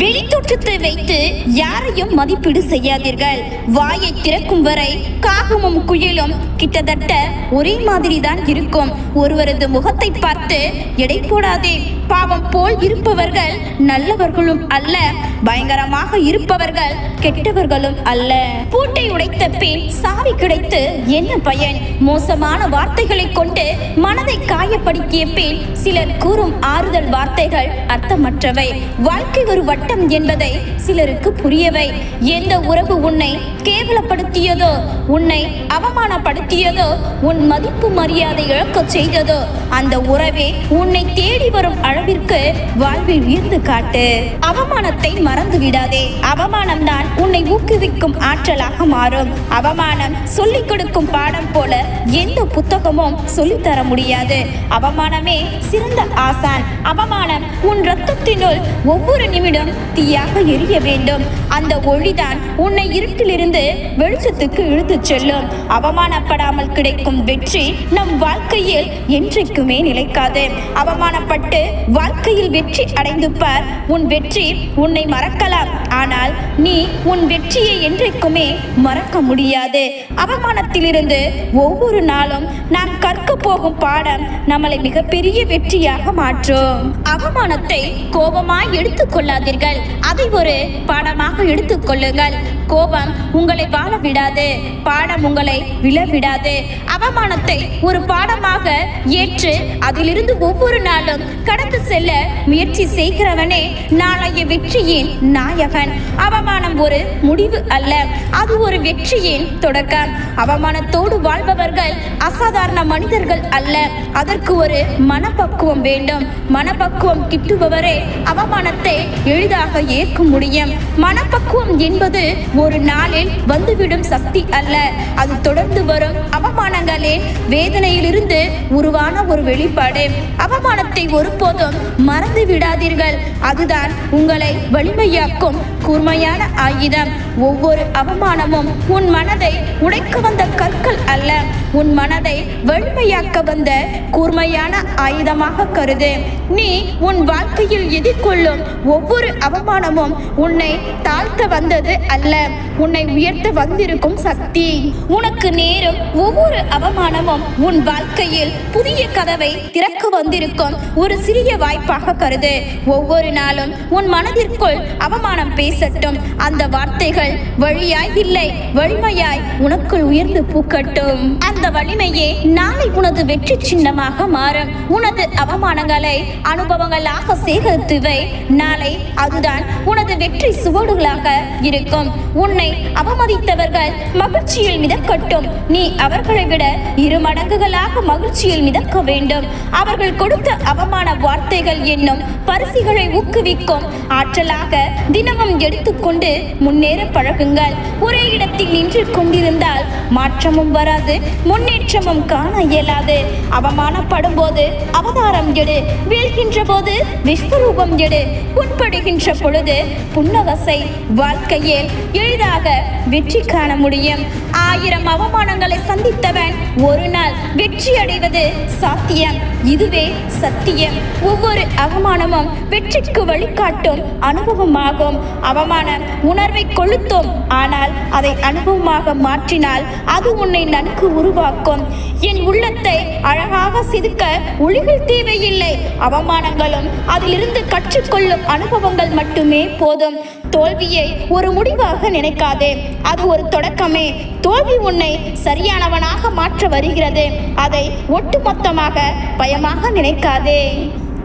வெளித்தோற்றத்தை வைத்து யாரையும் மதிப்பீடு செய்யாதீர்கள். வாயை திறக்கும் வரை காகமும் குயிலும் கிட்டத்தட்ட ஒரே மாதிரி தான் இருக்கும். ஒருவரது முகத்தை பார்த்து எடை போடாதே பாவம் போல் இருப்பவர்கள் நல்லவர்களும் அல்ல. பயங்கரமாக இருப்பவர்கள் கெட்டவர்களும் அல்ல. பூட்டை உடைத்த பின் சாவி கிடைத்து என்ன பயன்? மோசமான வார்த்தைகளை கொண்டு மனதை காயப்படுத்திய பின் சிலர் கூறும் ஆறுதல் வார்த்தைகள் அர்த்தமற்றவை. வாழ்க்கை ஒரு வட்டம் என்பதை சிலருக்கு புரியவை. எந்த உறவு உன்னை கேவலப்படுத்தியதோ உன்னை அவமானப்படுத்தியதோ உன் மதிப்பு மரியாதை இழக்கச் செய்ததோ அந்த உறவே உன்னை தேடி வரும் அளவிற்கு வாழ்வில் உயர்ந்து காட்டு. அவமானத்தை மறந்து விடாதே. அவமானம் தான் உன்னை ஊக்குவிக்கும் ஆற்றலாக மாறும். அவமானம் சொல்லிக் கொடுக்கும் பாடம் போல எந்த புத்தகமும் சொல்லித்தர முடியாது. அவமானமே சிறந்த ஆசான். அவமானம் உன் ரத்தத்தினுள் ஒவ்வொரு நிமிடம் தீயாக எரிய வேண்டும். அந்த ஒளிதான் உன்னை இருட்டிலிருந்து வெளிச்சத்துக்கு இழுத்துச் செல்லும். அவமானப்படாமல் கிடைக்கும் வெற்றி நம் வாழ்க்கையில் என்றைக்குமே நிலைக்காது. அவமானப்பட்டு வாழ்க்கையில் வெற்றி அடைந்து பார். உன் வெற்றி உன்னை மறக்கலாம். ஆனால் நீ உன் வெற்றியை என்றைக்குமே மறக்க முடியாது. அவமானத்திலிருந்து ஒவ்வொரு நாளும் நாம் கற்க போகும் பாடம் நம்மளை மிகப்பெரிய வெற்றியாக மாற்றும். அவமானத்தை கோபமாய் எடுத்துக் கொள்ளுங்கள் அதை ஒரு பாடமாக எடுத்துக் கொள்ளுங்கள். கோபம் உங்களை வாழ விடாது பாடம் உங்களை விழ விடாது அவமானத்தை ஒரு பாடமாக ஏற்று அதிலிருந்து ஒவ்வொரு நாளும் கடந்து செல்ல முயற்சி செய்கிறவனே நாளைய வெற்றியின் நாயகன். அவமானம் ஒரு முடிவு அல்ல. அது ஒரு வெற்றியின் தொடக்கம். அவமானத்தோடு வாழ்பவர்கள் அசாதாரண மனிதர்கள் அல்ல. அதற்கு ஒரு மனப்பக்குவம் வேண்டும். மனப்பக்குவம் கிட்டுபவரே அவமானத்தை எளிதாக ஏற்க முடியும். மனப்பக்குவம் என்பது ஒரு நாளில் வந்துவிடும் சக்தி அல்ல. அது தொடர்ந்து வரும். அவமானங்களின் வேதனையிலிருந்து உருவான ஒரு வெளிப்பாடு. அவமானத்தை ஒருபோதும் மறந்து விடாதீர்கள். அதுதான் உங்களை வலிமையாக்கும் கூர்மையான ஆயுதம். ஒவ்வொரு அவமானமும் உன் மனதை உடைக்க வந்த கற்கள் அல்ல. உன் மனதை வலிமையாக்க வந்த கூர்மையான ஆயுதமாக கருது. நீ உன் வாழ்க்கையில் எதிர்கொள்ளும் ஒவ்வொரு அவமானமும் உன்னை தாழ்த்த வந்தது அல்ல. உன்னை உயர்த்த வந்திருக்கும் சக்தி. உனக்கு நேரும் ஒவ்வொரு அவமானமும் உன் வாழ்க்கையில் புதிய கதவை திறக்க வந்திருக்கும் ஒரு சிறிய வாய்ப்பாக கருது. ஒவ்வொரு நாளும் உன் மனதிற்குள் அவமானம் பேசட்டும். அந்த வார்த்தைகள் வழியாய் இல்லை வலிமையாய் உனக்குள் உயர்ந்து பூக்கட்டும். அந்த வலிமையே நாளை உனது வெற்றி சின்னமாக மாறும். உனது அவமானங்களை அனுபவங்களாக சேகரித்துவை. நாளை அதுதான் உனது வெற்றி சுவடுகளாக இருக்கும். உன்னை அவமதித்தவர்கள் மகிழ்ச்சியில் மிதக்கட்டும். நீ அவர்களை விட இரு மடங்குகளாக மகிழ்ச்சியில் மிதக்க வேண்டும். அவர்கள் கொடுத்த அவமான வார்த்தைகள் என்னும் பரிசுகளை ஊக்குவிக்கும். ஆற்றலாக தினமும் எடுத்துக்கொண்டு முன்னேற பழகுங்கள். ஒரே இடத்தில் நின்று கொண்டிருந்தால் மாற்றமும் வராது முன்னேற்றமும் காண இயலாது. அவமானப்படும் போது அவதாரம் எடு வீழ்கின்ற போது விஸ்வரூபம் எடு உட்படுகின்ற பொழுது புன்னகசை வாழ்க்கையில் எளிதாக வெற்றி காண முடியும். ஆயிரம் அவமானங்களை சந்தித்தவன் ஒரு நாள் வெற்றி அடைவது சாத்தியம். இதுவே சத்தியம். ஒவ்வொரு அவமானமும் வெற்றிக்கு வழிகாட்டும் அனுபவமாகும். அவமானம் உணர்வை கொளுத்தும் ஆனால் அதை அனுபவமாக மாற்றினால் அது உன்னை நன்கு உருவாக்கும். என் உள்ளத்தை அழகாக சிதுக்க ஒளிகள் தேவையில்லை. அவமானங்களும் அதிலிருந்து கற்றுக்கொள்ளும் அனுபவங்கள் மட்டுமே போதும். தோல்வியை ஒரு முடிவாக நினைக்காதே. அது ஒரு தொடக்கமே. தோல்வி உன்னை சரியானவனாக மாற்ற வருகிறது. அதை ஒட்டுமொத்தமாக பயமாக நினைக்காதே.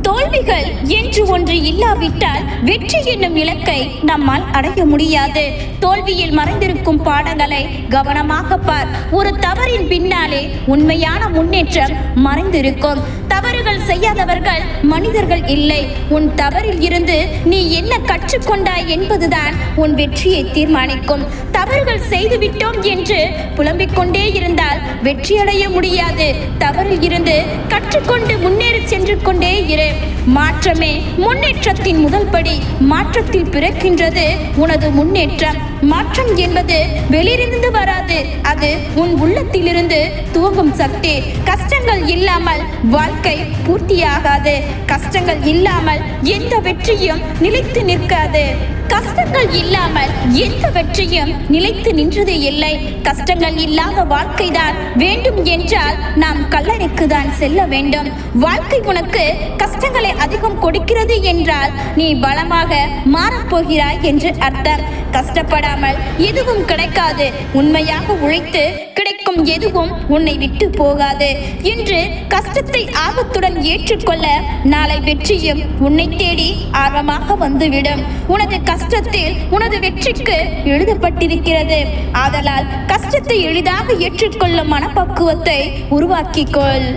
தோல்விகள் என்று ஒன்று இல்லாவிட்டால் வெற்றி என்னும் இலக்கை நம்மால் அடைய முடியாது. தோல்வியில் மறைந்திருக்கும் பாடங்களை கவனமாக பார். ஒரு தவறின் பின்னாலே உண்மையான முன்னேற்றம் மறைந்திருக்கும். தவறுகள் செய்யாதவர்கள் மனிதர்கள் இல்லை. உன் தவறில் இருந்து நீ என்ன கற்றுக்கொண்டாய் என்பதுதான் உன் வெற்றியை தீர்மானிக்கும். தவறுகள் செய்துவிட்டோம் என்று புலம்பிக் கொண்டே இருந்தால் வெற்றியடைய முடியாது. தவறில் இருந்து கற்றுக்கொண்டு முன்னேறி சென்று கொண்டே இரு. மாற்றமே முன்னேற்றத்தின் முதல் படி. மாற்றத்தில் பிறக்கின்றது உனது முன்னேற்றம். மாற்றம் என்பது வெளியிருந்து வராது. அது உன் உள்ளத்திலிருந்து துவங்கும் சக்தி. கஷ்டங்கள் இல்லாமல் வாழ்க்கை பூர்த்தியாகாது. கஷ்டங்கள் இல்லாமல் எந்த வெற்றியும் நிலைத்து நிற்காது. கஷ்டங்கள் இல்லாமல் எந்த வெற்றியும் நிலைத்து நின்றது இல்லை. கஷ்டங்கள் இல்லாத வாழ்க்கைதான் வேண்டும் என்றால் நாம் கல்லறைக்கு தான் செல்ல வேண்டும். வாழ்க்கை உனக்கு கஷ்டங்களை அதிகம் கொடுக்கிறது என்றால் நீ பலமாக மாறப்போகிறாய் என்று அர்த்தம். கஷ்டப்படாமல் எதுவும் கிடைக்காது. உண்மையாக உழைத்து கிடைக்கும் எதுவும் உன்னை விட்டு போகாது. என்று கஷ்டத்தை ஆபத்துடன் ஏற்றுக்கொள்ள நாளை வெற்றியும் உன்னை தேடி ஆர்வமாக வந்துவிடும். உனது கஷ்டத்தில் உனது வெற்றிக்கு எழுதப்பட்டிருக்கிறது. ஆதலால் கஷ்டத்தை எளிதாக ஏற்றுக்கொள்ளும் மனப்பக்குவத்தை உருவாக்கிக்கொள்.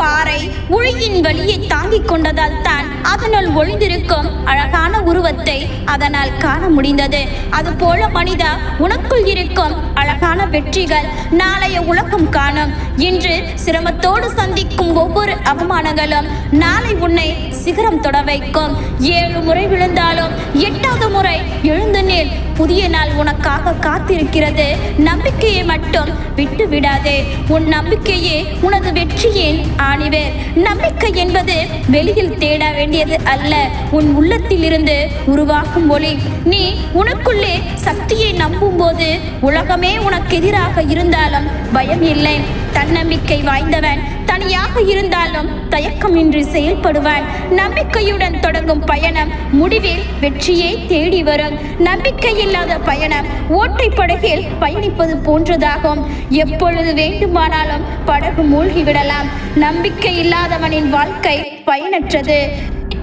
பாறை உளியின் வழியை தாங்கிக் கொண்டதால் தான் அதனுள் ஒளிந்திருக்கும் அழகான உருவத்தை அதனால் காண முடிந்தது. அதுபோல மனிதா உனக்குள் இருக்கும் அழகான வெற்றிகள் நாளைய உலகம் காணும் இன்று சிரமத்தோடு சந்திக்கும் ஒவ்வொரு அவமானங்களும் நாளை உன்னை சிகரம் தொட வைக்கும். ஏழு முறை விழுந்தாலும் எட்டாவது முறை எழுந்து நில். புதிய நாள் உனக்காக காத்திருக்கிறது. நம்பிக்கையை மட்டும் விட்டு விடாதே உன் நம்பிக்கையே உனது வெற்றியின் ஆணிவேர். நம்பிக்கை என்பது வெளியில் தேட வேண்டியது அல்ல. உன் உள்ளத்தில் இருந்து உருவாகும் ஒளி. நீ உனக்குள்ளே சக்தியை நம்பும் போது உலகமே உனக்கு எதிராக இருந்தாலும் பயம் இல்லை. தன்னம்பிக்கை வாய்ந்தவன். தனியாக இருந்தாலும் தயக்கமின்றி செயல்படுவான். நம்பிக்கையுடன் தொடங்கும் பயணம் முடிவில் வெற்றியை தேடி வரும். நம்பிக்கை இல்லாத பயணம் ஓட்டை படகில் பயணிப்பது போன்றதாகும். எப்பொழுது வேண்டுமானாலும் படகு மூழ்கிவிடலாம். நம்பிக்கை இல்லாதவனின் வாழ்க்கை பயனற்றது.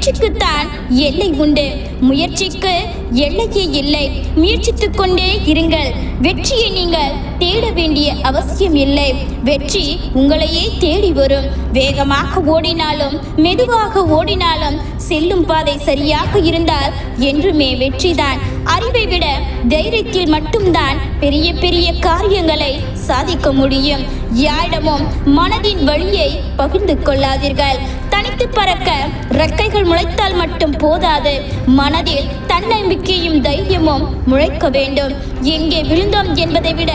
முயற்சிக்குத்தான் எல்லை உண்டு. முயற்சிக்கு எல்லையே இல்லை. முயற்சித்துக் கொண்டே இருங்கள். வெற்றியை நீங்கள் தேட வேண்டிய அவசியம் இல்லை. வெற்றி உங்களையே தேடி வரும். வேகமாக ஓடினாலும் மெதுவாக ஓடினாலும் செல்லும் பாதை சரியாக இருந்தால் என்றுமே வெற்றிதான். அறிவை விட தைரியத்தில் மட்டும்தான் பெரிய பெரிய காரியங்களை சாதிக்க முடியும். யாரிடமும் மனதின் வழியை பகிர்ந்து கொள்ளாதீர்கள். தனித்து பறக்க ரெக்கைகள் முளைத்தால் மட்டும் போதாது. மனதில் தன்னம்பிக்கையும் தைரியமும் முளைக்க வேண்டும். எங்கே விழுந்தோம் என்பதை விட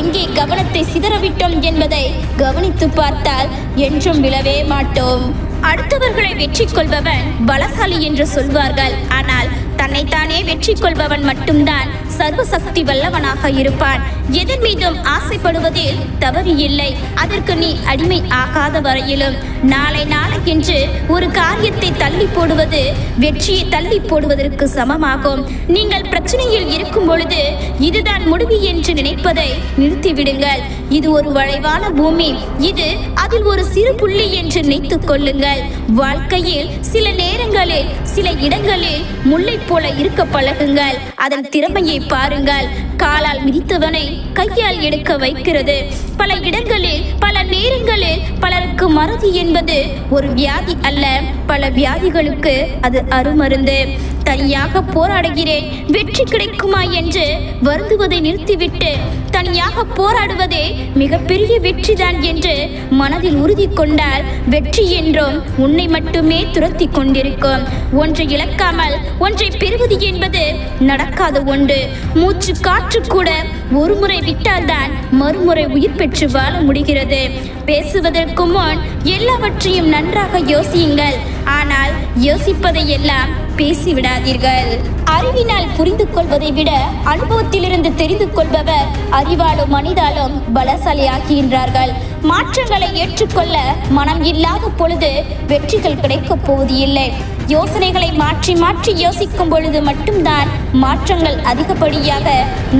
எங்கே கவனத்தை சிதறவிட்டோம் என்பதை கவனித்து பார்த்தால் என்றும் விழவே மாட்டோம். அடுத்தவர்களை வெற்றி கொள்பவன் பலசாலி என்று சொல்வார்கள். ஆனால் தன்னைத்தானே வெற்றி கொள்பவன் மட்டும்தான். சர்வசக்தி வல்லவனாக இருப்பான். எதன் மீதும் ஆசைப்படுவதில் தவறு இல்லை அதற்கு நீ அடிமை ஆகாத வரையிலும். நாளை நாளைக்கென்று ஒரு காரியத்தை தள்ளி போடுவது வெற்றியை தள்ளி போடுவதற்கு சமமாகும். நீங்கள் பிரச்சனையில் இருக்கும் பொழுது இதுதான் முடிவு என்று நினைப்பதை நிறுத்திவிடுங்கள். இது ஒரு வளைவான பூமி. இது அதில் ஒரு சிறு புள்ளி என்று நினைத்துக் கொள்ளுங்கள். வாழ்க்கையில் சில நேரங்களில் சில இடங்களில் முல்லை போல இருக்க பழகுங்கள். அதன் திறமையை பாருங்கள். காலால் மிதித்தவனை கையால் எடுக்க வைக்கிறது. பல இடங்களில் பல நேரங்களில் பலருக்கு மறதி என்பது ஒரு வியாதி அல்ல. பல வியாதிகளுக்கு அது அருமருந்து. தனியாக போராடுகிறேன். வெற்றி கிடைக்குமா என்று வருந்துவதை நிறுத்திவிட்டு தனியாக போராடுவதே மிகப்பெரிய வெற்றிதான் என்று மனதில் உறுதி கொண்டால் வெற்றி என்றும் உன்னை மட்டுமே துரத்தி கொண்டிருக்கும். ஒன்றை இழக்காமல் ஒன்றை பெறுவது என்பது நடக்காத ஒன்று. மூச்சு காற்று கூட ஒரு முறை விட்டால்தான் மறுமுறை உயிர் பெற்று வாழ முடிகிறது. பேசுவதற்கு முன் எல்லாவற்றையும் நன்றாக யோசியுங்கள். ஆனால் யோசிப்பதை எல்லாம் பேசிவிடாதீர்கள் அறிவினால் புரிந்து கொள்வதை விட அனுபவத்திலிருந்து தெரிந்து கொள்பவர் அறிவாலும் மனிதாலும் பலசாலியாகின்றார்கள். மாற்றங்களை ஏற்றுக்கொள்ள மனம் இல்லாத பொழுது வெற்றிகள் கிடைக்கப் போவது இல்லை யோசனைகளை மாற்றி மாற்றி யோசிக்கும் பொழுது மட்டும்தான் மாற்றங்கள் அதிகப்படியாக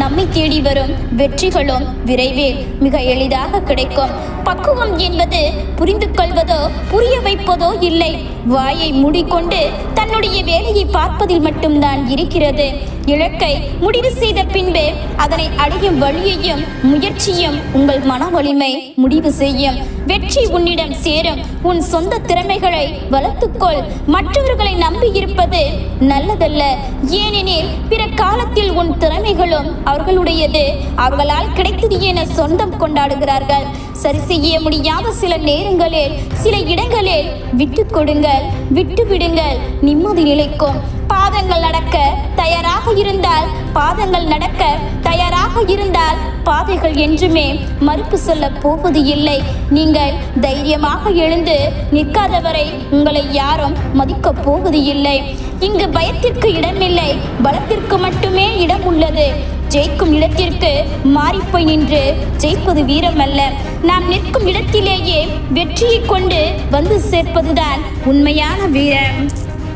நம்மை தேடி வரும் வெற்றிகளும் விரைவில் மிக எளிதாக கிடைக்கும். பக்குவம் என்பது புரிந்து கொள்வதோ புரிய வைப்பதோ இல்லை. வாயை மூடிக்கொண்டு தன்னுடைய வேலையை பார்ப்பதில் மட்டும்தான் இருக்கிறது. இலக்கை முடிவு செய்த பின்பு அதனை அடையும் வழியையும் முயற்சியும் உங்கள் மன வலிமை முடிவு செய்யும். வெற்றி உன்னிடம் சேரும். உன் சொந்த திறமைகளை வளர்த்துக்கொள். மற்றவர்களை நம்பி இருப்பது நல்லதல்ல. ஏனெனில் பிற காலத்தில் உன் திறமைகளும் அவர்களுடையது. அவர்களால் கிடைத்தது என சொந்தம் கொண்டாடுகிறார்கள். சரி செய்ய முடியாத சில நேரங்களில் சில இடங்களில் விட்டு கொடுங்கள். விட்டுவிடுங்கள். நிம்மதி நிலைக்கும். பாதங்கள் நடக்க தயாராக இருந்தால் பாதங்கள் நடக்க தயாராக இருந்தால் பாதைகள் என்றுமே மறுப்பு சொல்ல போவது இல்லை. நீங்கள் தைரியமாக எழுந்து நிற்காதவரை உங்களை யாரும் மதிக்கப் போவது இல்லை. இங்கு பயத்திற்கு இடமில்லை பலத்திற்கு மட்டுமே இடம் உள்ளது. ஜெயிக்கும் இடத்திற்கு மாறிப்போய் நின்று ஜெயிப்பது வீரம் அல்ல நாம் நிற்கும் இடத்திலேயே வெற்றியை கொண்டு வந்து சேர்ப்பதுதான் உண்மையான வீரம்.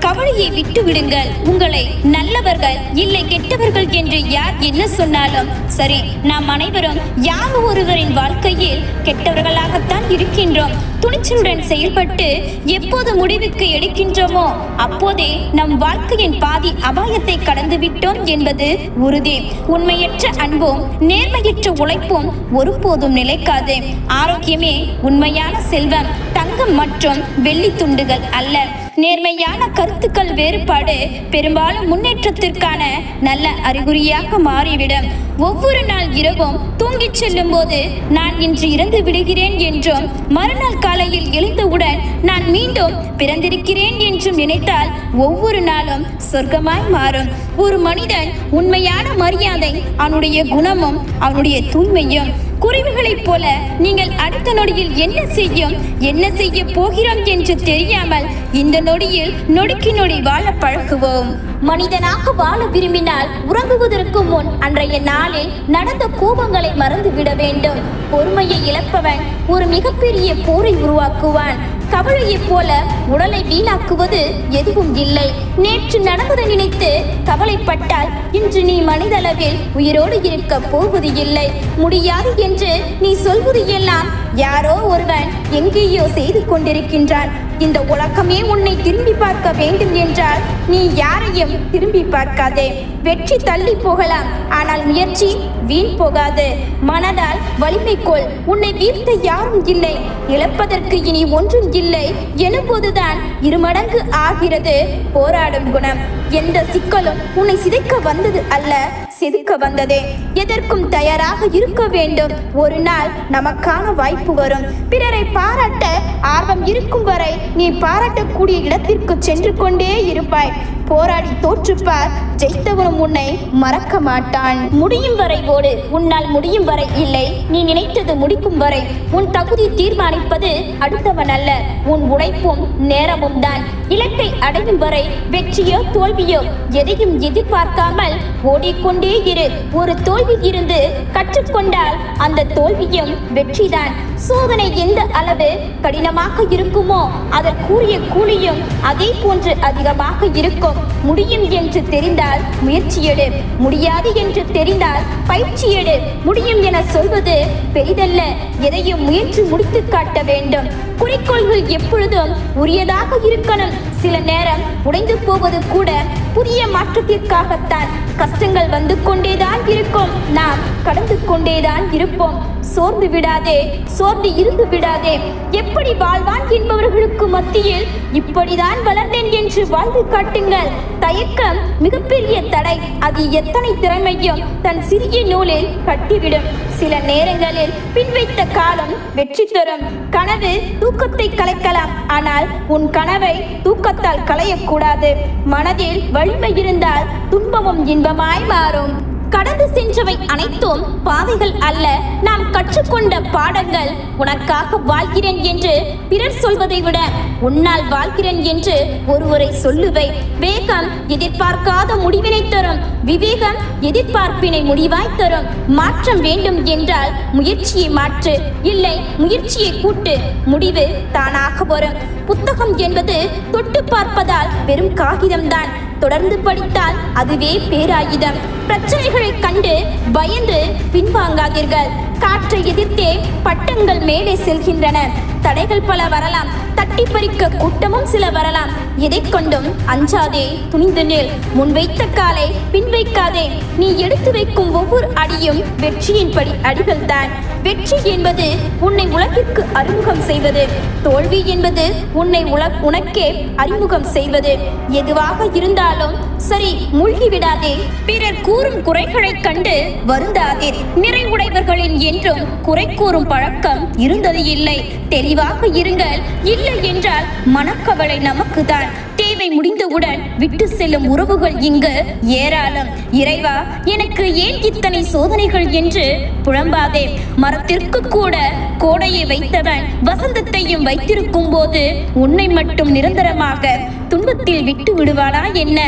கவலையை விட்டு விடுங்கள் உங்களை நல்லவர்கள் இல்லை கெட்டவர்கள் என்று யார் என்ன சொன்னாலும் சரி நாம் அனைவரும் யார் ஒருவரின் வாழ்க்கையில் கெட்டவர்களாகத்தான் இருக்கின்றோம். துணிச்சலுடன் செயல்பட்டு எப்போது முடிவுக்கு எடுக்கின்றோமோ அப்போதே நம் வாழ்க்கையின் பாதி அபாயத்தை கடந்து விட்டோம் என்பது உறுதி. உண்மையற்ற அன்பும் நேர்மையற்ற உழைப்பும் ஒருபோதும் நிலைக்காது. ஆரோக்கியமே உண்மையான செல்வம் தங்கம் மற்றும் வெள்ளி துண்டுகள் அல்ல. நேர்மையான கருத்துக்கள் வேறுபாடு பெரும்பாலும் முன்னேற்றத்திற்கான நல்ல அறிகுறியாக மாறிவிடும். ஒவ்வொரு நாள் இரவும் தூங்கிச் செல்லும் போது நான் இன்று இறந்து விடுகிறேன் என்றும் மறுநாள் காலையில் எழுந்தவுடன் நான் மீண்டும் பிறந்திருக்கிறேன் என்றும் நினைத்தால் ஒவ்வொரு நாளும் சொர்க்கமாய் மாறும். ஒரு மனிதன் உண்மையான மரியாதை அவனுடைய குணமும் அவனுடைய தூய்மையும் குருவிகளைப் போல நீங்கள் அடுத்த நொடியில் என்ன செய்யும் என்ன செய்ய போகிறோம் என்று தெரியாமல் இந்த நொடியில் நொடிக்கு நொடி வாழ பழகுவோம். மனிதனாக வாழ விரும்பினால் உறங்குவதற்கு முன் அன்றைய நாளில் நடந்த கோபங்களை மறந்துவிட வேண்டும். பொறுமையை இழப்பவன் ஒரு மிகப்பெரிய போரை உருவாக்குவான். கவலையைப் போல உடலை வீணாக்குவது எதுவும் இல்லை. நேற்று நடந்ததை நினைத்து கவலைப்பட்டால் இன்று நீ மனிதளவில் உயிரோடு இருக்க போவது இல்லை. முடியாது என்று நீ சொல்வது எல்லாம் யாரோ ஒருவன் எங்கேயோ செய்து கொண்டிருக்கின்றான். இந்த உலகமே உன்னை திரும்பி பார்க்க வேண்டும் என்றால் நீ யாரையும் திரும்பி பார்க்காதே. வெற்றி தள்ளி போகலாம். ஆனால் முயற்சி வீண் போகாது. மனதால் வலிமை கொள். உன்னை வீழ்த்த யாரும் இல்லை. இழப்பதற்கு இனி ஒன்றும் இல்லை. எனும்போதுதான் இருமடங்கு ஆகிறது. போராடும் குணம். எந்த சிக்கலும் உன்னை சிதைக்க வந்தது அல்ல. செதுக்க வந்ததே. எதற்கும் தயாராக இருக்க வேண்டும். ஒரு நாள் நமக்கான வாய்ப்பு வரும். பிறரை பாராட்ட ஆர்வம் இருக்கும் வரை நீ பாராட்டக்கூடிய இடத்திற்கு சென்று கொண்டே இருப்பாய். போராடி தோற்றுப்பார். ஜெயித்தவனும் உன்னை மறக்க மாட்டான். முடியும் வரை ஓடு. உன்னால் முடியும் வரை இல்லை. நீ நினைத்தது முடிக்கும் வரை. உன் தகுதி தீர்மானிப்பது அடுத்தவன் அல்ல உன் உழைப்பும் நேரமும் தான். இலக்கை அடையும் வரை வெற்றியோ தோல்வியோ எதையும் எதிர்பார்க்காமல் ஓடிக்கொண்டே இரு ஒரு தோல்வி இருந்து கற்றுக்கொண்டால் அந்த தோல்வியும் வெற்றிதான். சோதனை எந்த அளவு கடினமாக இருக்குமோ அதற்குரிய கூலியும் அதே போன்று அதிகமாக இருக்கும். முடியும் என்று தெரிந்தால் முயற்சி எடு. முடியாது என்று தெரிந்தால் பயிற்சி எடு. முடியும் என சொல்வது பெரிதல்ல. எதையும் முயற்சி முடித்து காட்ட வேண்டும். குறிக்கோள்கள் எப்பொழுதும் உரியதாக இருக்கணும். சில நேரம் உடைந்து போவது கூட புதிய மாற்றத்திற்காகத்தான் கஷ்டங்கள் வந்து கொண்டேதான் இருக்கும். நாம் கடந்து கொண்டேதான் இருப்போம். சோர்ந்து விடாதே சோர்ந்து இருந்து விடாதே. எப்படி வாழ்வான் என்பவர்களுக்கு மத்தியில் இப்படிதான் வளர்ந்தேன் என்று வாழ்ந்து காட்டுங்கள். தயக்கம் மிகப்பெரிய தடை. அது எத்தனை திறமையும் தன் சிறிய நூலில் கட்டிவிடும். சில நேரங்களில் பின்வைத்த காலம் வெற்றி தரும். கனவு தூக்கத்தை கலைக்கலாம். ஆனால் உன் கனவை தூக்கத்தால் களையக்கூடாது. மனதில் வலிமை இருந்தால் துன்பமும் இன்பமாய் மாறும். கடந்து சென்றவை அனைத்தும் பாதைகள் அல்ல. நாம் கற்றுக்கொண்ட பாடங்கள் உனக்காக வாழ்கிறேன் என்று பிறர் சொல்வதை விட உன்னால் வாழ்கிறேன் என்று ஒருவரை சொல்லுவை. வேகம் எதிர்பார்க்காத முடிவினை தரும். விவேகம் எதிர்பார்ப்பினை முடிவாய் தரும். மாற்றம் வேண்டும் என்றால் முயற்சியை மாற்று. இல்லை முயற்சியை கூட்டு. முடிவு தானாக வரும். புத்தகம் என்பது தொட்டு பார்ப்பதால் வெறும் காகிதம்தான். தொடர்ந்து படித்தால் அதுவே பேராயுதம். பிரச்சனைகளை கண்டு பயந்து பின்வாங்காதீர்கள். காற்றை எதிர்த்தே பட்டங்கள் மேலே செல்கின்றன. தடைகள் பல வரலாம். தட்டி பறிக்க கூட்டமும் சில வரலாம். எதை கொண்டும் அஞ்சாதே துணிந்து நில். முன் வைத்த காலை பின் வைக்காதே நீ எடுத்து வைக்கும் ஒவ்வொரு அடியும் வெற்றியின் படி அடிகள் தான் வெற்றி என்பது உன்னை உலகிற்கு அறிமுகம் செய்வது. தோல்வி என்பது உன்னை உல உனக்கே அறிமுகம் செய்வது. எதுவாக இருந்தாலும் சரி மூழ்கி விடாதே பிறர் கூறும் குறைகளைக் கண்டு வருந்தாதே. நிறைவுடையவர்களின் என்றும் குறை கூறும் பழக்கம் இருந்தது இல்லை. தெளிவாக இருங்கள். இல்லை என்றால் மனக்கவலை நமக்குதான் தேவை முடிந்தவுடன் விட்டு செல்லும் உறவுகள் இங்கு ஏராளம். இறைவா எனக்கு ஏன் இத்தனை சோதனைகள் என்று புலம்பாதே. மரத்திற்கு கூட கோடையை வைத்தவன் வசந்தத்தையும் வைத்திருக்கும் போது உன்னை மட்டும் நிரந்தரமாக துன்பத்தில் விட்டு விடுவானா என்ன?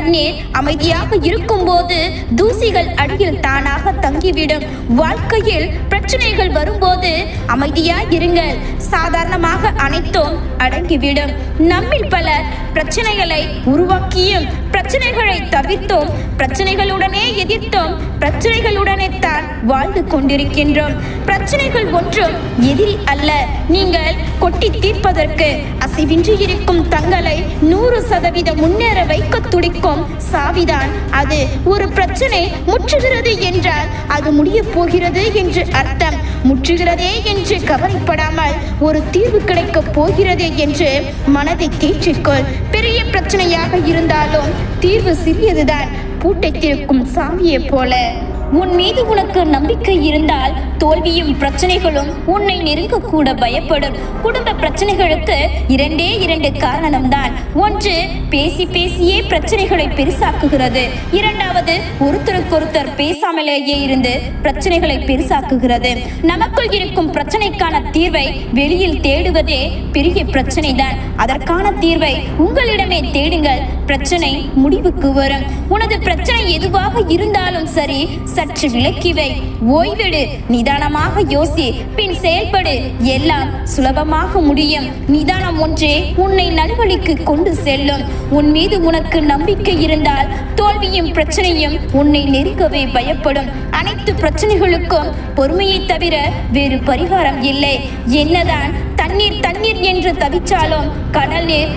தண்ணீர் அமைதியாக இருக்கும்போது தூசிகள் அடியில் தானாக தங்கிவிடும். வாழ்க்கையில் பிரச்சனைகள் வரும்போது அமைதியா இருங்கள். சாதாரணமாக அனைத்தும் அடங்கிவிடும். நம்மில் பலர் பிரச்சனைகளை உருவாக்கியும் பிரச்சனைகளை தவிர்த்தோம் பிரச்சனைகளுடனே எதிர்த்தோம் பிரச்சனைகளுடனே தான் வாழ்ந்து கொண்டிருக்கின்றோம். பிரச்சனைகள் ஒன்றும் எதிரி அல்ல. நீங்கள் கொட்டி தீர்ப்பதற்கு அசைவின்றி இருக்கும் தங்களை நூறு சதவீதம் முன்னேற வைக்க துடிக்கும் சாவிதான். அது ஒரு பிரச்சனை முற்றுகிறது என்றால் அது முடிய போகிறது என்று அர்த்தம். முற்றுகிறதே என்று கவலைப்படாமல் ஒரு தீர்வு கிடைக்கப் போகிறது என்று மனதை தேற்றிக்கொள் பெரிய பிரச்சனையாக இருந்தாலும் தீர்வு சிறியதுதான். பூட்டை திறக்கும் சாவியை போல. உன் மீது உனக்கு நம்பிக்கை இருந்தால் தோல்வியும் பிரச்சனைகளும் உன்னை நெருங்கக்கூட பயப்படும். குடும்ப பிரச்சனைகளுக்கு இரண்டே இரண்டு காரணம்தான். ஒன்று பேசி பேசியே பிரச்சனைகளை பெருசாக்குகிறது. இரண்டாவது ஒருத்தருக்கொருத்தர் பேசாமலேயே இருந்து பிரச்சனைகளை பெருசாக்குகிறது. நமக்குள் இருக்கும் பிரச்சனைக்கான தீர்வை வெளியில் தேடுவதே பெரிய பிரச்சனைதான். அதற்கான தீர்வை உங்களிடமே தேடுங்கள். பிரச்சனை முடிவுக்கு வரும். உனது பிரச்சனை எதுவாக இருந்தாலும் சரி சற்று விலக்கி வை. ஓய்வெடு. நிதானமாக யோசி பின் செயல்படு. எல்லாம் சுலபமாக முடியும். நிதானம் ஒன்றே உன்னை நல்வழிக்கு கொண்டு செல்லும். உன் மீது உனக்கு நம்பிக்கை இருந்தால் தோல்வியும் பிரச்சனையும் உன்னை நெருங்கவே பயப்படும். அனைத்து பிரச்சனைகளுக்கும் பொறுமையை தவிர வேறு பரிகாரம் இல்லை. என்னதான் தண்ணீர் தண்ணீர் என்று தவிச்சாலும் கடல் நீர்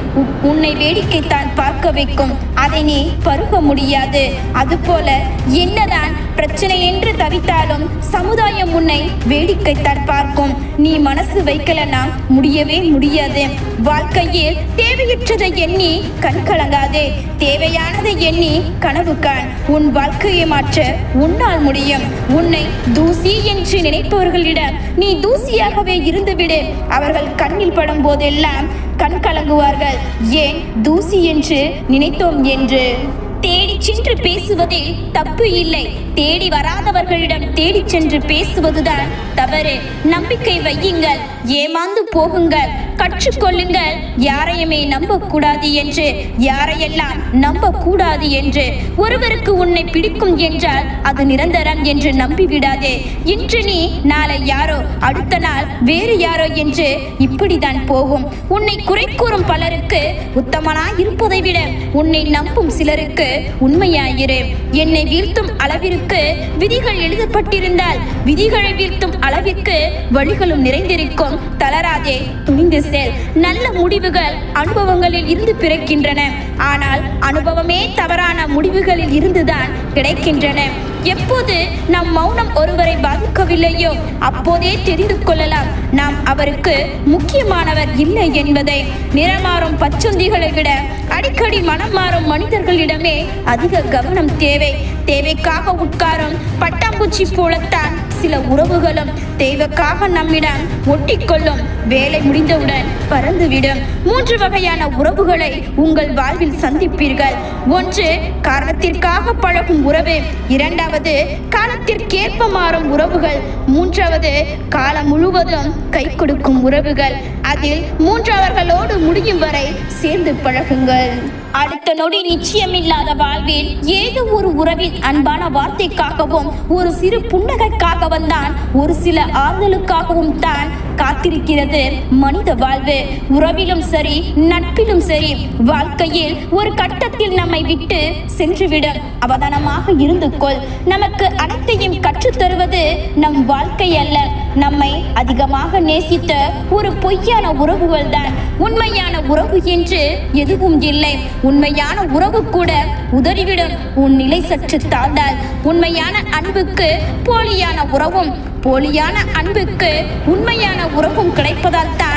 உன்னை வேடிக்கைத்தான் பார்க்க வைக்கும். அதை நீ பருக முடியாது. அதுபோல என்னதான் பிரச்சனை என்று தவித்தாலும் சமுதாயம் உன்னை வேடிக்கைத்தான் பார்க்கும் நீ மனசு வைக்கலனா முடியவே முடியாது. வாழ்க்கையில் தேவையற்றதை எண்ணி கண் கலங்காதே. தேவையானதை எண்ணி கனவு காண். உன் வாழ்க்கையை மாற்ற உன்னால் முடியும். உன்னை தூசி என்று நினைப்பவர்களிடம் நீ தூசியாகவே இருந்துவிடு. அவர்கள் கண்ணில் படும் போதெல்லாம் கண் கலங்குவார்கள். ஏன் தூசி என்று நினைத்தோம் என்று? தேடி சென்று பேசுவதில் தப்பு இல்லை. தேடி வராதவர்களிடம் தேடி சென்று பேசுவதுதான் தவறு. நம்பிக்கை வையுங்கள். ஏமாந்து போகுங்கள். கற்றுக்கொள்ளுங்கள். யாரையுமே நம்பக்கூடாது என்று யாரையெல்லாம் நம்பக்கூடாது என்று. ஒருவருக்கு உன்னை பிடிக்கும் என்றால் அது நிரந்தரம் என்று நம்பிவிடாதே. இன்று நீ நாளை யாரோ அடுத்த நாள் வேறு யாரோ என்று இப்படிதான் போகும். உன்னை குறை கூறும் பலருக்கு உத்தமனா இருப்பதை விட உன்னை நம்பும் சிலருக்கு உண்மையாயிரு. என்னை வீழ்த்தும் அளவிற்கு விதிகள் எழுதப்பட்டிருந்தால் விதிகளை வீழ்த்தும் அளவிற்கு வழிகளும் நிறைந்திருக்கும். தளராதே துணிந்து செல். நல்ல முடிவுகள் அனுபவங்களில் இருந்து பிறக்கின்றன. ஆனால் அனுபவமே தவறான முடிவுகளில் இருந்துதான் கிடைக்கின்றன. எப்போது நம் மௌனம் ஒருவரை பாதிக்கவில்லையோ அப்போதே தெரிந்து கொள்ளலாம். நாம் அவருக்கு முக்கியமானவர் இல்லை என்பதை. நிறமாறும் பச்சொந்திகளை விட அடிக்கடி மனம் மாறும் மனிதர்களிடமே அதிக கவனம் தேவை. தேவைக்காக உட்காரும் பட்டாம்பூச்சி போலத்தான் சில உறவுகளும் தேவைக்காக நம்மிடம் ஒட்டிக்கொள்ளும் வேலை முடிந்தவுடன் பறந்துவிடும். மூன்று வகையான உறவுகளை உங்கள் வாழ்வில் சந்திப்பீர்கள். ஒன்று காரணத்திற்காக பழகும் உறவு. இரண்டாவது காலத்திற்கேற்ப மாறும் உறவுகள். மூன்றாவது காலம் முழுவதும் கை கொடுக்கும் உறவுகள். அதில் மூன்றவர்களோடு முடியும் வரை சேர்ந்து பழகுங்கள். அடுத்த நொடி நிச்சயமில்லாத வாழ்வில் ஏதோ ஒரு உறவின் அன்பான வார்த்தைக்காகவும் ஒரு சிறு புன்னகைக்காகவும் தான் ஒரு சில ஆறுதலுக்காகவும் தான் காத்திருக்கிறது மனித வாழ்வு. உறவிலும் சரி நட்பிலும் சரி வாழ்க்கையில் ஒரு கட்டத்தில் நம்மை விட்டு சென்றுவிடும். அவதானமாக இருந்து கொள். நமக்கு அனைத்தையும் கற்றுத் தருவது நம் வாழ்க்கை அல்ல. நம்மை அதிகமாக நேசித்த ஒரு பொய்யான உறவுகள் தான் உண்மையான உறவு என்று எதுவும் இல்லை. உண்மையான உறவு கூட உதறிவிடும். உன் நிலை சற்று தாழ்ந்தால் உண்மையான அன்புக்கு போலியான உறவும் போலியான அன்புக்கு உண்மையான உறவும் கிடைப்பதால் தான்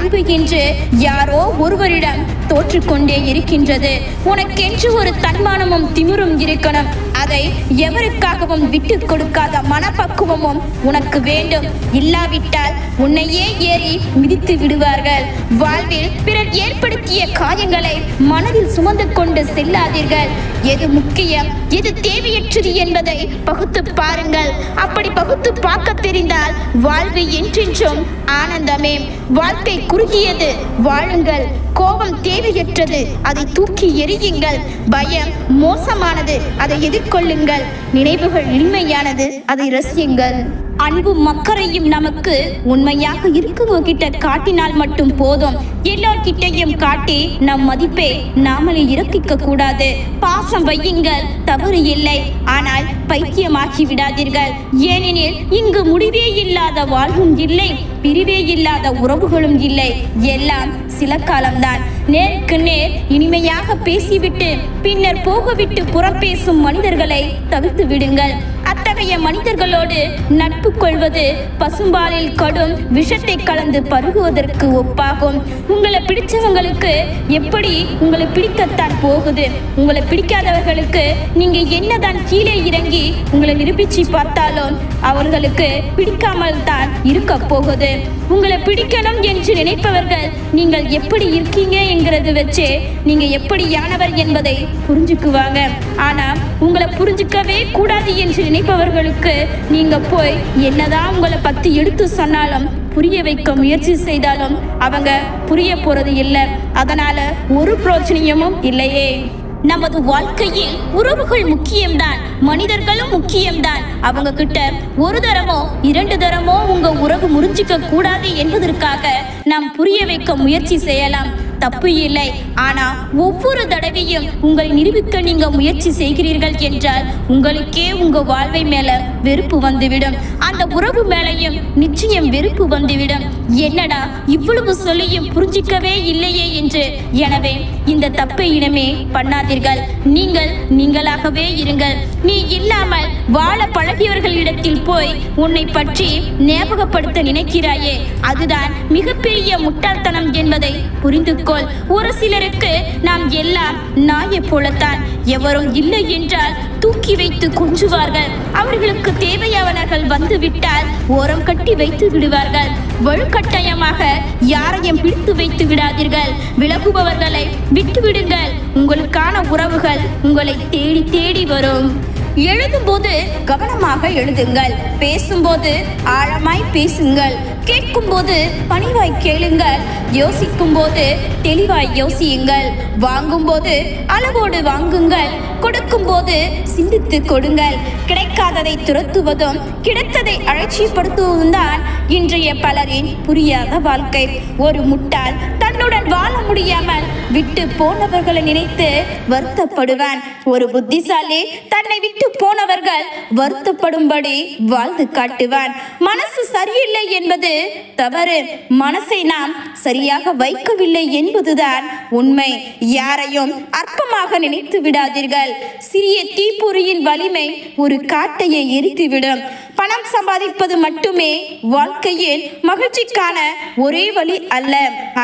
அன்பு என்று யாரோ ஒருவரிடம் தோற்றுக்கொண்டே இருக்கின்றது. உனக்கென்று ஒரு தன்மானமும் திமிரும் இருக்கணும். அதை எவருக்காகவும் விட்டு கொடுக்காத மனப்பக்குவமும் உனக்கு வேண்டும். இல்லாவிட்டால் உன்னையே ஏறி மிதித்து விடுவார்கள். வாழ்வில் பிறர் ஏற்படுத்திய காயங்களை மனதில் சுமந்து கொண்டு செல்லாதீர்கள். எது முக்கியம் எது தேவையற்றது என்பதை பகுத்து பாருங்கள். அப்படி பகுத்து பார்க்க தெரிந்தால் வாழ்வு என்றென்றும் ஆனந்தமே. வாழ்க்கை குறுகியது. வாழுங்கள். கோபம் தேவையற்றது. அதை தூக்கி எறியுங்கள். பயம் மோசமானது. அதை எதிர்கொள்ளுங்கள். நினைவுகள் இனிமையானது. அதை ரசியுங்கள். அன்பும் மக்கரையும் நமக்கு உண்மையாக இருக்கவங்க கிட்ட காட்டினால் மட்டும் போதும். எல்லார்கிட்டையும் காட்டி நம் மதிப்பை நாமளே இறக்கிக்க கூடாது. பாசம் வையுங்கள் தவறு இல்லை. ஆனால் பைத்தியமாக்கி விடாதீர்கள். ஏனெனில் இங்கு முடிவே இல்லாத வாழ்வும் இல்லை பிரிவே இல்லாத உறவுகளும் இல்லை. எல்லாம் சில காலம்தான். நேருக்கு நேர் இனிமையாக பேசிவிட்டு பின்னர் போகவிட்டு புறப்பேசும் மனிதர்களை தவிர்த்து விடுங்கள். அத்தகைய மனிதர்களோடு நட்பு கொள்வது பசும்பாலில் கடும் விஷத்தை கலந்து பருகுவதற்கு ஒப்பாகும். உங்களை பிடிச்சவங்களுக்கு எப்படி உங்களை பிடிக்கத்தான் போகுது? உங்களை பிடிக்காதவர்களுக்கு நீங்க என்னதான் கீழே இறங்கி உங்களை நிரூபிச்சு பார்த்தாலும் அவர்களுக்கு பிடிக்காமல் தான் இருக்க போகுது. உங்களை பிடிக்கணும் என்று நினைப்பவர்கள் நீங்கள் எப்படி இருக்கீங்க என்கிறது வச்சு நீங்க எப்படியானவர் என்பதை புரிஞ்சுக்குவாங்க. ஆனா உங்களை புரிஞ்சுக்கவே கூடாது என்று நினைப்பவர்களுக்கு நீங்க போய் என்னதான் உங்களை பத்தி எடுத்து சொன்னாலும் புரிய வைக்க முயற்சி செய்தாலும் அவங்க புரிய போறது இல்லை. அதனால ஒரு பிரச்சனையும் இல்லையே. நமது வாழ்க்கையில் உறவுகள் முக்கியம்தான் மனிதர்களும் முக்கியம்தான். அவங்க கிட்ட ஒரு தரமோ இரண்டு தரமோ உங்க உறவு முறிஞ்சிக்க கூடாது என்பதற்காக நாம் புரிய வைக்க முயற்சி செய்யலாம். தப்பு இல்லை ஆனா ஒவ்வொரு தடவையும் உங்களை நிரூபிக்க நீங்க முயற்சி செய்கிறீர்கள் என்றால் உங்களுக்கே உங்க வாழ்வை மேல வெறுப்பு வந்துவிடும். அந்த உறவு மேலையும் நிச்சயம் வெறுப்பு வந்துவிடும். என்னடா இவ்வளவு சொல்லியும் புரிஞ்சிக்கவே இல்லையே என்று. எனவே இந்த தப்பை இனமே பண்ணாதீர்கள். நீங்கள் நீங்களாகவே இருங்கள். நீ இல்லாமல் வாழ பழகியவர்களிடத்தில் போய் உன்னை பற்றி ஞாபகப்படுத்த நினைக்கிறாயே. அதுதான் மிகப்பெரிய முட்டாள்தனம் என்பதை புரிந்து கொள் ஒரு சிலருக்கு நாம் எல்லாம் நாயை போலத்தான். எவரும் இல்லை என்றால் தூக்கி வைத்து கொஞ்சுவார்கள். அவர்களுக்கு தேவையானவர்கள் வந்து விட்டால் ஓரம் கட்டி வைத்து விடுவார்கள். வலுக்கட்டாயமாக யாரையும் பிடித்து வைத்து விடாதீர்கள். விலகுபவர்களை விட்டுவிடுங்கள். உங்களுக்கான உறவுகள் உங்களை தேடி தேடி வரும். எழுதும்போது கவனமாக எழுதுங்கள். பேசும்போது ஆழமாய் பேசுங்கள். கேட்கும்போது பணிவாய் கேளுங்கள் யோசிக்கும்போது தெளிவாய் யோசியுங்கள். வாங்கும்போது அளவோடு வாங்குங்கள் கொடுக்கும்போது சிந்தித்து கொடுங்கள். கிடைக்காததை துரத்துவதும் கிடைத்ததை அலட்சியப்படுத்துவதும் தான் இன்றைய பலரின் புரியாத வாழ்க்கை. ஒரு முட்டாள் தன்னுடன் வாழ முடியாமல் விட்டு போனவர்களை நினைத்து வருத்தப்படுவான். ஒரு புத்திசாலி தன்னை விட்டு போனவர்கள் வருத்தப்படும்படி வாழ்ந்து காட்டுவான். மனசு சரியில்லை என்பது தவறு. மனசை நாம் சரியாக வைக்கவில்லை என்பதுதான் உண்மை. யாரையும் அற்பமாக நினைத்து விடாதீர்கள். சிறிய தீப்பொறியின் வலிமை ஒரு காட்டையை எரித்துவிடும். பணம் சம்பாதிப்பது மட்டுமே வாழ்க்கையில் மகிழ்ச்சிக்கான ஒரே வழி அல்ல.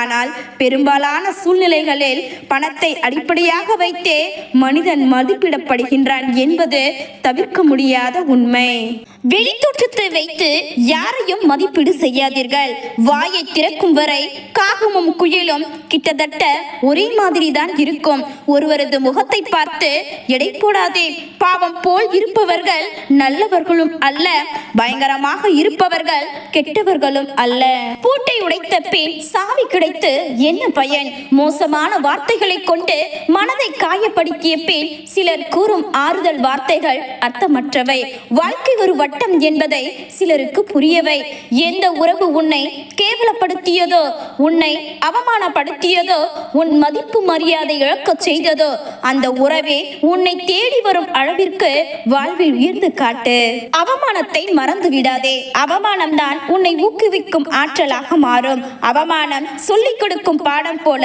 ஆனால் பெரும்பாலான சூழ்நிலைகளில் பணத்தை அடிப்படையாக வைத்தே மனிதன் மதிப்பிடப்படுகின்றான் என்பது தவிர்க்க முடியாத உண்மை. வெளித்தோற்றத்தை வைத்து யாரையும் மதிப்பீடு செய்யாதீர்கள். வாயை திறக்கும் வரை காகமும் குயிலும் கிட்டத்தட்ட ஒரே மாதிரி தான் இருக்கும். ஒருவரது முகத்தை பார்த்து எடை போடாதே பாவம் போல் இருப்பவர்கள் நல்லவர்களும் அல்ல. பயங்கரமாக இருப்பவர்கள் கெட்டவர்களும் அல்ல. பூட்டை உடைத்த பின் சாவி கிடைத்து என்ன பயன்? மோசமான வார்த்தைகளை கொண்டு மனதை காயப்படுத்திய பின் சிலர் கூறும் ஆறுதல் வார்த்தைகள் அர்த்தமற்றவை. வாழ்க்கை ஒரு வட்டம் என்பதை சிலருக்கு புரியவை. எந்த உறவு உன்னை கேவலப்படுத்தியதோ உன்னை அவமானப்படுத்தியதோ உன் மதிப்பு மரியாதை இழக்கச் செய்ததோ அந்த உறவே உன்னை தேடி வரும் அளவிற்கு வாழ்வில் உயர்ந்து காட்டு. அவமானத்தை மறந்து விடாதே. அவமானம் தான் உன்னை ஊக்குவிக்கும் ஆற்றலாக மாறும். அவமானம் சொல்லிக் கொடுக்கும் பாடம் போல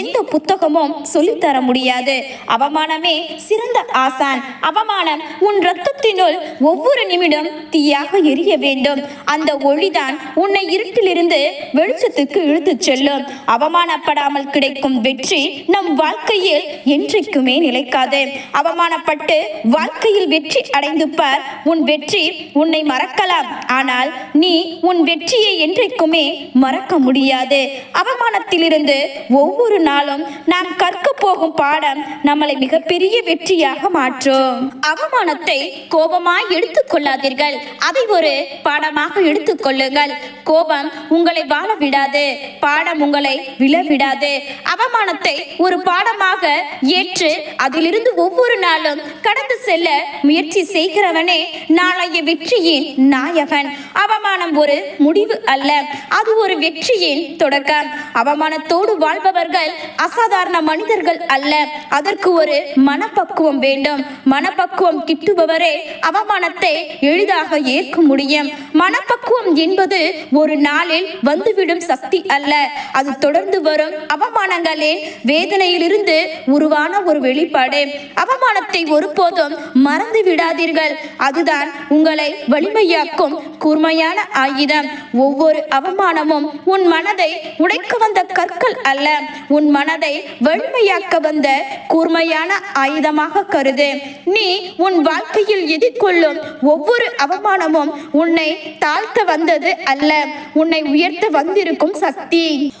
எந்த புத்தகமும் சொல்லித்தர முடியாது. அவமானமே சிறந்த ஆசான். அவமானம் உன் ரத்தத்தினுள் ஒவ்வொரு நிமிடம் தீயாக எரிய வேண்டும். அந்த ஒளிதான் உன்னை இருட்டிலிருந்து வெளிச்சத்துக்கு இழுத்துச் செல்லும். அவமானப்படாமல் கிடைக்கும் வெற்றி நம் வாழ்க்கையில் என்றைக்குமே நிலைக்காது. அவமானப்பட்டு வாழ்க்கையில் வெற்றி அடைந்து பார் உன் வெற்றி உன்னை மறக்கலாம். ஆனால் நீ உன் வெற்றியை என்றைக்குமே மறக்க முடியாது. அவமானத்திலிருந்து ஒவ்வொரு நாளும் நாம் கற்க போகும் பாடம் நம்மளை மிகப்பெரிய வெற்றியாக மாற்றும். அவமானத்தை கோபமாய் எடுத்துக் கொள்ளாதீர்கள் அதை ஒரு பாடமாக எடுத்துக் கொள்ளுங்கள். கோபம் உங்களை வாழ விடாது. பாடம் உங்களை விழ விடாது. அவமானத்தை ஒரு பாடமாக ஏற்று அதிலிருந்து ஒவ்வொரு நாளும் கடந்து செல்ல முயற்சி செய்கிறவனே நாளைய வெற்றியின் நாயகன். அவமானம் ஒரு முடிவு அல்ல. அது ஒரு வெற்றியின் தொடக்கம். அவமானத்தோடு வாழ்பவர்கள் அசாதாரண மனிதர்கள் அல்ல. அதற்கு ஒரு மனப்பக்குவம் வேண்டும். மனப்பக்குவம் கிட்டுபவரே அவமானத்தை எளிதாக ஏற்க முடியும். மனப்பக்குவம் என்பது ஒரு நாளில் வந்துவிடும் சக்தி அல்ல. அது தொடர்ந்து வரும் அவமானங்களின் வேதனையிலிருந்து உருவான ஒரு வெளிப்பாடு. அவமானத்தை ஒருபோதும் மறந்து விடாதீர்கள். அதுதான் உங்களை வலிமையாக்கும் கூர்மையான ஆயுதம். ஒவ்வொரு அவமானமும் உன் மனதை உடைக்க வந்த கற்கள் அல்ல. உன் மனதை வலிமையாக்க வந்த கூர்மையான ஆயுதமாக கருது. நீ உன் வாழ்க்கையில் எதிர்கொள்ளும் ஒவ்வொரு அவமானமும் உன்னை தாழ்த்த வந்தது அல்ல. உன்னை உயர்த்த வந்திருக்கும் சக்தி.